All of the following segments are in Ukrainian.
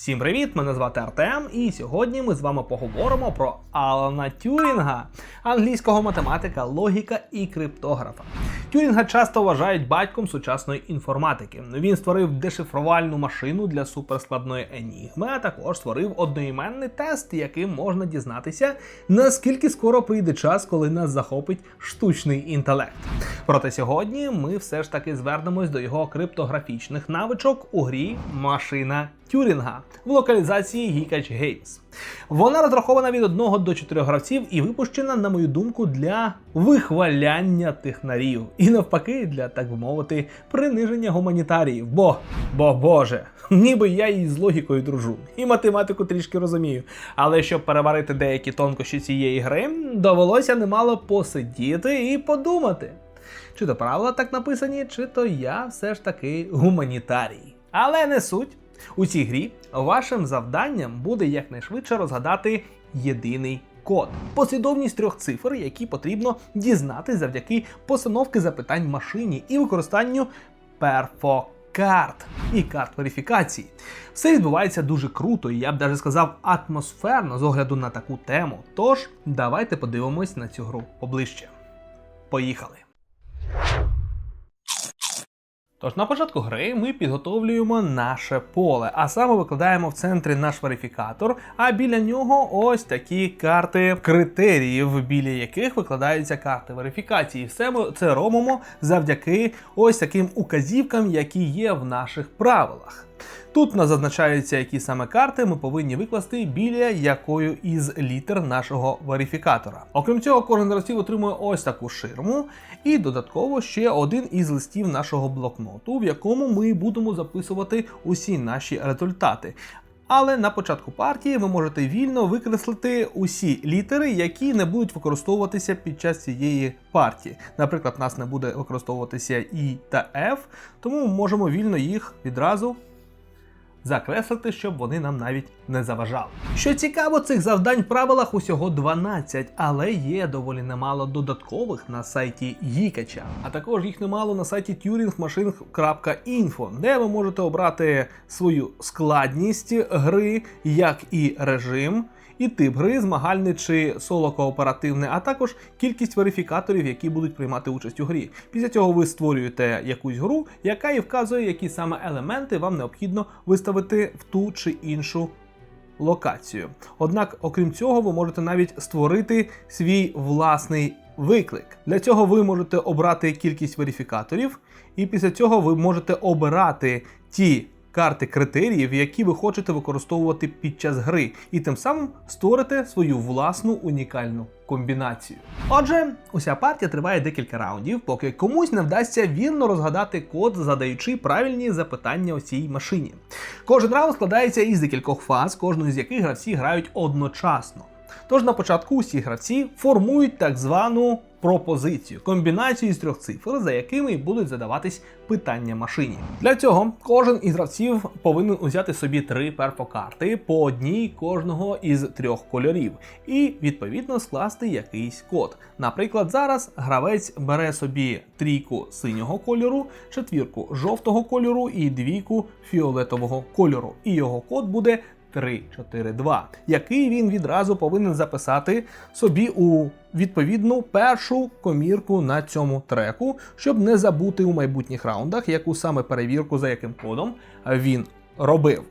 Всім привіт! Мене звати Артем, і сьогодні ми з вами поговоримо про Алана Тюрінга, англійського математика, логіка і криптографа. Тюрінга часто вважають батьком сучасної інформатики. Він створив дешифрувальну машину для суперскладної енігми, а також створив одноіменний тест, яким можна дізнатися, наскільки скоро прийде час, коли нас захопить штучний інтелект. Проте сьогодні ми все ж таки звернемось до його криптографічних навичок у грі Машина Тюрінга в локалізації Geekage Games. Вона розрахована від 1 до 4 гравців і випущена, на мою думку, для вихваляння технарів. І навпаки, для, так би мовити, приниження гуманітаріїв. Бо, бо боже, ніби я і з логікою дружу, і математику трішки розумію. Але щоб переварити деякі тонкощі цієї гри, довелося немало посидіти і подумати. Чи то правила так написані, чи то я все ж таки гуманітарій. Але не суть. У цій грі вашим завданням буде якнайшвидше розгадати єдиний код, послідовність трьох цифр, які потрібно дізнати завдяки постановки запитань машині і використанню перфокарт і карт верифікації. Все відбувається дуже круто, і я б навіть сказав атмосферно з огляду на таку тему. Тож давайте подивимось на цю гру поближче. Поїхали! Тож на початку гри ми підготовлюємо наше поле, а саме викладаємо в центрі наш верифікатор, а біля нього ось такі карти критеріїв, біля яких викладаються карти верифікації. Все ми це робимо завдяки ось таким указівкам, які є в наших правилах. Тут нас зазначаються, які саме карти ми повинні викласти біля якої із літер нашого верифікатора. Окрім цього, кожен гравців отримує ось таку ширму, і додатково ще один із листів нашого блокноту, в якому ми будемо записувати усі наші результати. Але на початку партії ви можете вільно викреслити усі літери, які не будуть використовуватися під час цієї партії. Наприклад, у нас не буде використовуватися І та F, тому можемо вільно їх відразу закреслити, щоб вони нам навіть не заважали. Що цікаво, цих завдань в правилах усього 12, але є доволі немало додаткових на сайті Гікача. А також їх немало на сайті turingmachine.info, де ви можете обрати свою складність гри, як і режим. І тип гри, змагальний чи соло-кооперативне, а також кількість верифікаторів, які будуть приймати участь у грі. Після цього ви створюєте якусь гру, яка і вказує, які саме елементи вам необхідно виставити в ту чи іншу локацію. Однак, окрім цього, ви можете навіть створити свій власний виклик. Для цього ви можете обрати кількість верифікаторів, і після цього ви можете обирати ті карти критеріїв, які ви хочете використовувати під час гри, і тим самим створите свою власну унікальну комбінацію. Отже, уся партія триває декілька раундів, поки комусь не вдасться вірно розгадати код, задаючи правильні запитання у цій машині. Кожен раунд складається із декількох фаз, кожну з яких гравці грають одночасно. Тож на початку усі гравці формують так звану пропозицію, комбінацію з трьох цифр, за якими будуть задаватись питання машині. Для цього кожен із гравців повинен узяти собі три перфокарти по одній кожного із трьох кольорів, і відповідно скласти якийсь код. Наприклад, зараз гравець бере собі трійку синього кольору, четвірку жовтого кольору і двійку фіолетового кольору. І його код буде 342, який він відразу повинен записати собі у відповідну першу комірку на цьому треку, щоб не забути у майбутніх раундах, яку саме перевірку за яким кодом він робив.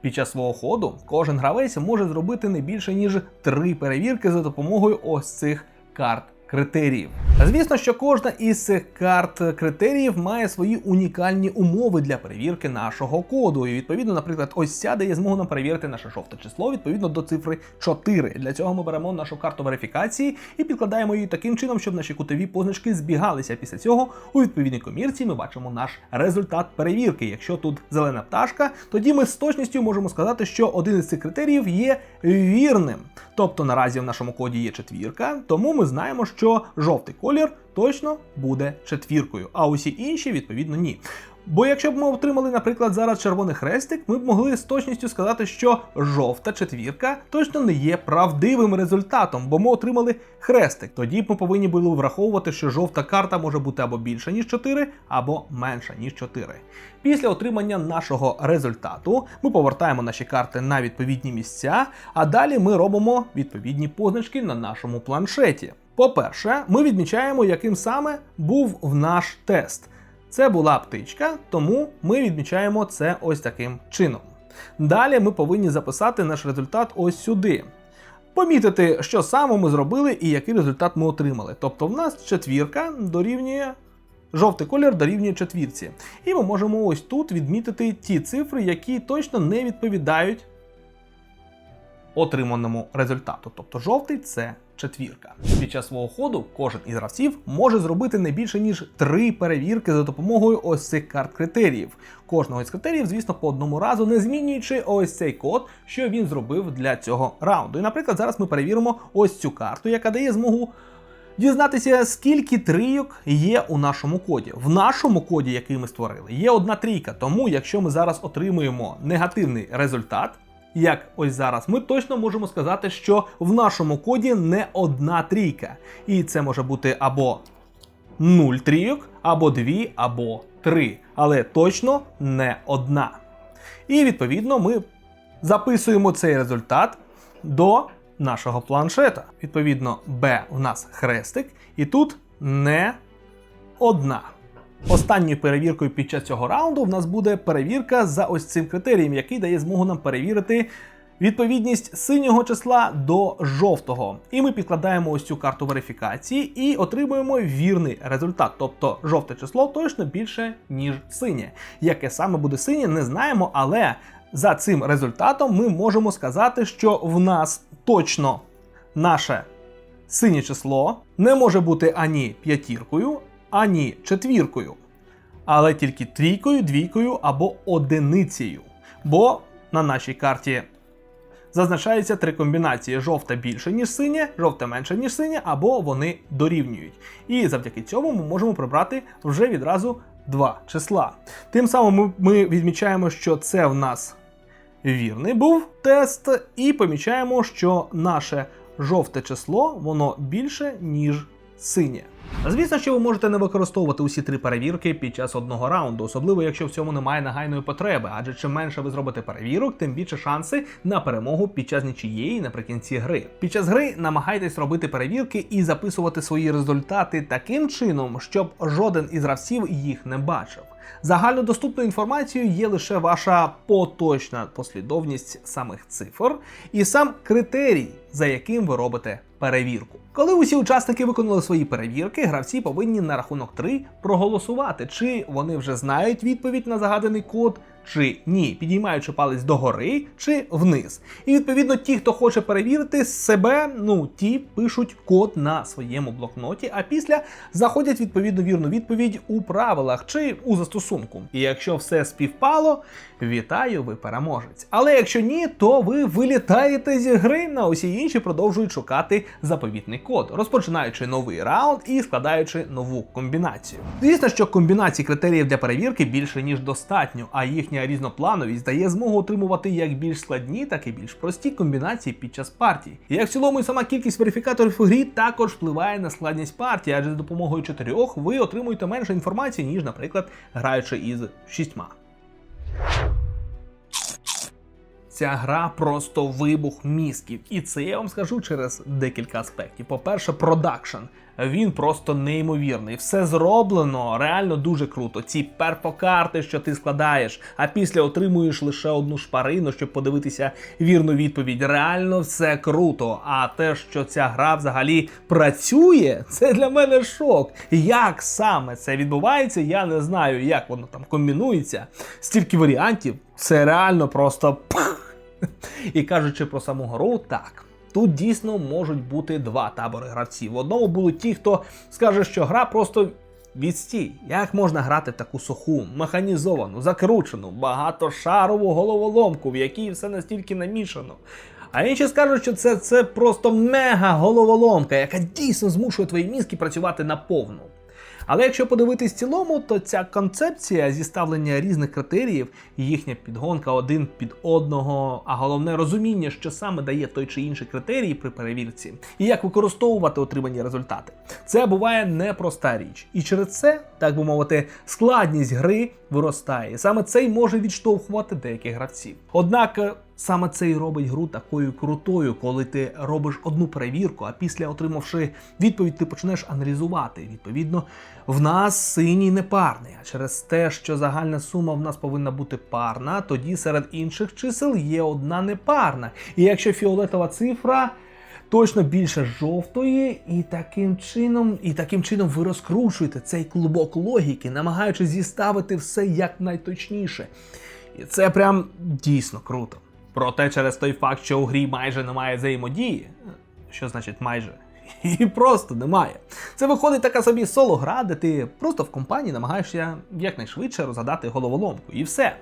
Під час свого ходу кожен гравець може зробити не більше ніж три перевірки за допомогою ось цих карт критеріїв. Звісно, що кожна із цих карт критеріїв має свої унікальні умови для перевірки нашого коду. І відповідно, наприклад, ось ця дає змогу нам перевірити наше жовте число відповідно до цифри 4. Для цього ми беремо нашу карту верифікації і підкладаємо її таким чином, щоб наші кутові позначки збігалися. Після цього у відповідній комірці ми бачимо наш результат перевірки. Якщо тут зелена пташка, тоді ми з точністю можемо сказати, що один із цих критеріїв є вірним. Тобто наразі в нашому коді є четвірка, тому ми знаємо, що жовтий колір точно буде четвіркою, а усі інші, відповідно, ні. Бо якщо б ми отримали, наприклад, зараз червоний хрестик, ми б могли з точністю сказати, що жовта четвірка точно не є правдивим результатом, бо ми отримали хрестик. Тоді б ми повинні були враховувати, що жовта карта може бути або більша, ніж 4, або менша, ніж 4. Після отримання нашого результату ми повертаємо наші карти на відповідні місця, а далі ми робимо відповідні позначки на нашому планшеті. По-перше, ми відмічаємо, яким саме був в наш тест. Це була птичка, тому ми відмічаємо це ось таким чином. Далі ми повинні записати наш результат ось сюди. Помітити, що саме ми зробили і який результат ми отримали. Тобто в нас четвірка дорівнює. Жовтий колір дорівнює четвірці. І ми можемо ось тут відмітити ті цифри, які точно не відповідають отриманому результату. Тобто жовтий це четвірка. Під час свого ходу кожен із гравців може зробити не більше ніж три перевірки за допомогою ось цих карт критеріїв. Кожного із критеріїв, звісно, по одному разу, не змінюючи ось цей код, що він зробив для цього раунду. І, наприклад, зараз ми перевіримо ось цю карту, яка дає змогу. Дізнатися, скільки трійок є у нашому коді. В нашому коді, який ми створили, є одна трійка. Тому, якщо ми зараз отримуємо негативний результат, як ось зараз, ми точно можемо сказати, що в нашому коді не одна трійка. І це може бути або 0 трійок, або 2, або 3. Але точно не одна. І відповідно ми записуємо цей результат до нашого планшета. Відповідно, B у нас хрестик, і тут не одна. Останньою перевіркою під час цього раунду в нас буде перевірка за ось цим критерієм, який дає змогу нам перевірити відповідність синього числа до жовтого. І ми підкладаємо ось цю карту верифікації і отримуємо вірний результат. Тобто жовте число точно більше, ніж синє. Яке саме буде синє, не знаємо, але за цим результатом ми можемо сказати, що в нас точно наше синє число не може бути ані п'ятіркою, ані четвіркою, але тільки трійкою, двійкою або одиницею. Бо на нашій карті зазначаються три комбінації: жовта більше, ніж синє, жовте менше, ніж синє, або вони дорівнюють. І завдяки цьому ми можемо прибрати вже відразу два числа. Тим самим ми, ми відмічаємо, що це в нас вірний був тест, і помічаємо, що наше жовте число воно більше, ніж синє. Звісно, що ви можете не використовувати усі три перевірки під час одного раунду, особливо якщо в цьому немає нагайної потреби, адже чим менше ви зробите перевірок, тим більше шанси на перемогу під час нічиєї наприкінці гри. Під час гри намагайтесь робити перевірки і записувати свої результати таким чином, щоб жоден із гравців їх не бачив. Загальнодоступною інформацією є лише ваша поточна послідовність самих цифр і сам критерій, за яким ви робите перевірку. Коли усі учасники виконали свої перевірки, гравці повинні на рахунок 3 проголосувати, чи вони вже знають відповідь на загаданий код, чи ні, підіймаючи палець догори чи вниз. І відповідно ті, хто хоче перевірити себе, ну ті пишуть код на своєму блокноті, а після заходять відповідно вірну відповідь у правилах чи у застосунку. І якщо все співпало, вітаю, ви переможець. Але якщо ні, то ви вилітаєте зі гри, на усі інші продовжують шукати заповітний код, розпочинаючи новий раунд і складаючи нову комбінацію. Звісно, що комбінацій критеріїв для перевірки більше ніж достатньо, а їхня різноплановість дає змогу отримувати як більш складні, так і більш прості комбінації під час партій. І як в цілому і сама кількість верифікаторів у грі також впливає на складність партії, адже за допомогою чотирьох ви отримуєте менше інформації, ніж, наприклад, граючи із шістьма. Ця гра просто вибух мізків, і це я вам скажу через декілька аспектів. По-перше, продакшн. Він просто неймовірний. Все зроблено реально дуже круто. Ці перфокарти, що ти складаєш, а після отримуєш лише одну шпарину, щоб подивитися вірну відповідь. Реально все круто. А те, що ця гра взагалі працює, це для мене шок. Як саме це відбувається, я не знаю, як воно там комбінується. Стільки варіантів, це реально просто. І кажучи про саму гру, так. Тут дійсно можуть бути два табори гравців. В одному будуть ті, хто скаже, що гра просто відстій. Як можна грати в таку суху, механізовану, закручену, багатошарову головоломку, в якій все настільки намішано. А інші скажуть, що це, це просто мега головоломка, яка дійсно змушує твої мізки працювати наповну. Але якщо подивитись в цілому, то ця концепція зіставлення різних критеріїв, і їхня підгонка один під одного, а головне розуміння, що саме дає той чи інший критерій при перевірці, і як використовувати отримані результати. Це буває непроста річ. І через це, так би мовити, складність гри виростає. Саме це й може відштовхувати деяких гравців. Однак е, саме це й робить гру такою крутою, коли ти робиш одну перевірку, а після отримавши відповідь, ти почнеш аналізувати. Відповідно, в нас синій непарний. А через те, що загальна сума в нас повинна бути парна, тоді серед інших чисел є одна непарна. І якщо фіолетова цифра. Точно більше жовтої, і таким чином, і таким чином ви розкручуєте цей клубок логіки, намагаючись зіставити все якнайточніше. І це прям дійсно круто. Проте через той факт, що у грі майже немає взаємодії, що значить майже? І просто немає. Це виходить така собі соло-гра, де ти просто в компанії намагаєшся якнайшвидше розгадати головоломку. І все.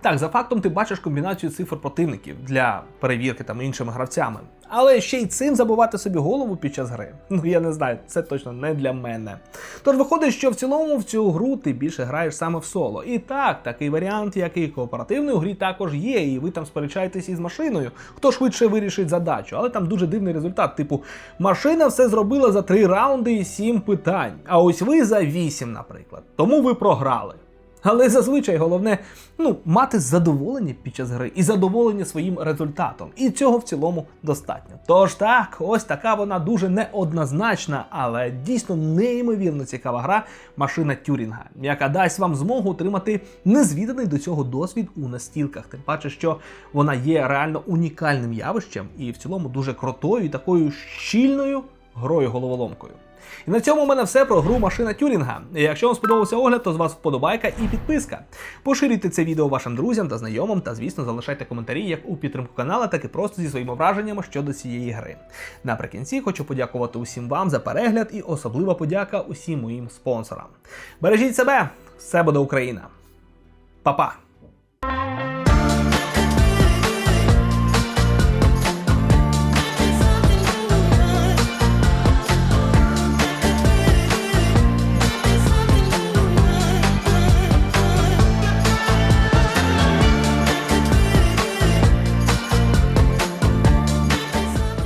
Так, за фактом ти бачиш комбінацію цифр противників для перевірки там іншими гравцями. Але ще й цим забувати собі голову під час гри. Ну я не знаю, це точно не для мене. Тож виходить, що в цілому в цю гру ти більше граєш саме в соло. І так, такий варіант, як і кооперативний у грі також є, і ви там сперечаєтесь із машиною, хто швидше вирішить задачу. Але там дуже дивний результат. Типу, машина все зробила за 3 раунди і 7 питань. А ось ви за 8, наприклад. Тому ви програли. Але зазвичай головне ну, мати задоволення під час гри і задоволення своїм результатом. І цього в цілому достатньо. Тож так, ось така вона дуже неоднозначна, але дійсно неймовірно цікава гра машина Тюрінга, яка дасть вам змогу отримати незвіданий до цього досвід у настілках. Тим паче, що вона є реально унікальним явищем і в цілому дуже крутою і такою щільною грою головоломкою. І на цьому у мене все про гру машина Тюрінга. Якщо вам сподобався огляд, то з вас вподобайка і підписка. Поширюйте це відео вашим друзям та знайомим, та звісно залишайте коментарі як у підтримку канала, так і просто зі своїми враженнями щодо цієї гри. Наприкінці хочу подякувати усім вам за перегляд і особлива подяка усім моїм спонсорам. Бережіть себе, все буде Україна. Па-па!